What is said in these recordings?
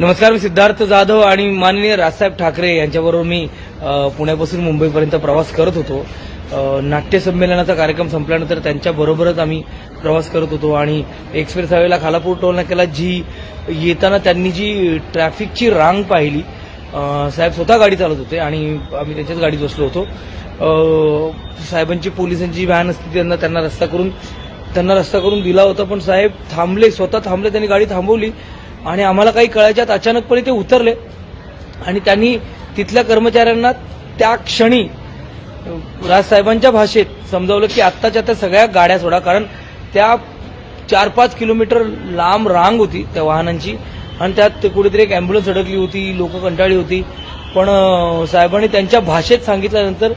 नमस्कार मी सिद्धार्थ जाधव आणि माननीय राजसाहेब ठाकरे यांच्याबरोबर मी पुण्यापासून मुंबईपर्यंत प्रवास करत होतो. नाट्य संमेलनाचा कार्यक्रम संपल्यानंतर त्यांच्याबरोबरच आम्ही प्रवास करत होतो आणि एक्सप्रेस हायवेला खालापूर टोल नाक्याला जी येताना त्यांनी जी ट्रॅफिकची रांग पाहिली साहेब स्वतः गाडी चालत होते आणि आम्ही त्यांच्याच गाडीत बसलो होतो. साहेबांची पोलिसांची व्हॅन असते त्यांना त्यांना रस्ता करून त्यांना रस्ता करून दिला होता पण साहेब थांबले स्वतः थांबले त्यांनी गाडी थांबवली. आणि आम्हाला काही कळायच्यात अचानकपणे ते उतरले. आणि त्यांनी तिथल्या कर्मचाऱ्यांना त्या क्षणी राजसाहेबांच्या भाषेत समजावलं की आत्ताच्या त्या सगळ्या गाड्या सोडा. कारण त्या चार पाच किलोमीटर लांब रांग होती त्या वाहनांची. आणि त्यात कुठेतरी एक अँब्युलन्स अडकली होती लोक कंटाळली होती. पण साहेबांनी त्यांच्या भाषेत सांगितल्यानंतर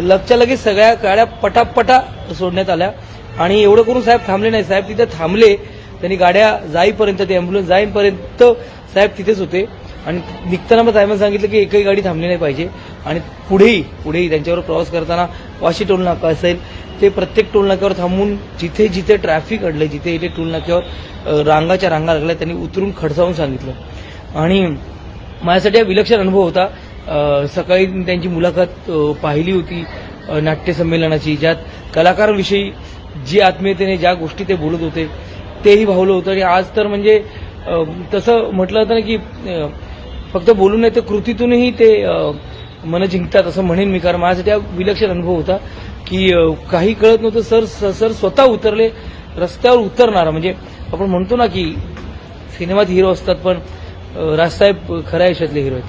लगच्या लगेच सगळ्या गाड्या पटापटा सोडण्यात आल्या. आणि एवढं करून साहेब थांबले नाही. साहेब तिथे थांबले. त्यांनी गाड्या जाईपर्यंत ते अँब्युलन्स जाईपर्यंत साहेब तिथेच होते. आणि निघताना मग साहेबांनी सांगितलं की एकही गाडी थांबली नाही पाहिजे. आणि पुढेही पुढेही त्यांच्यावर प्रवास करताना वाशी टोल नाका असेल ते प्रत्येक टोल नाक्यावर थांबून जिथे जिथे ट्रॅफिक अडलं जिथे जिथे टोल नाक्यावर रांगाच्या रांगा लागल्या त्यांनी उतरून खडसावून सांगितलं. आणि माझ्यासाठी हा विलक्षण अनुभव होता. सकाळी त्यांची मुलाखत पाहिली होती नाट्यसंमेलनाची ज्यात कलाकारांविषयी जी आत्मीयतेने ज्या गोष्टी ते बोलत होते तेही भावलं होतं. आणि आज तर म्हणजे तसं म्हटलं होतं ना की फक्त बोलून नाही तर कृतीतूनही ते मन जिंकतात असं म्हणेन मी. कारण माझ्यासाठी हा विलक्षण अनुभव होता की काही कळत नव्हतं सर सर स्वतः उतरले रस्त्यावर उतरणारा. म्हणजे आपण म्हणतो ना की सिनेमात हिरो असतात पण राजसाहेब खऱ्या आयुष्यातले हिरो आहेत.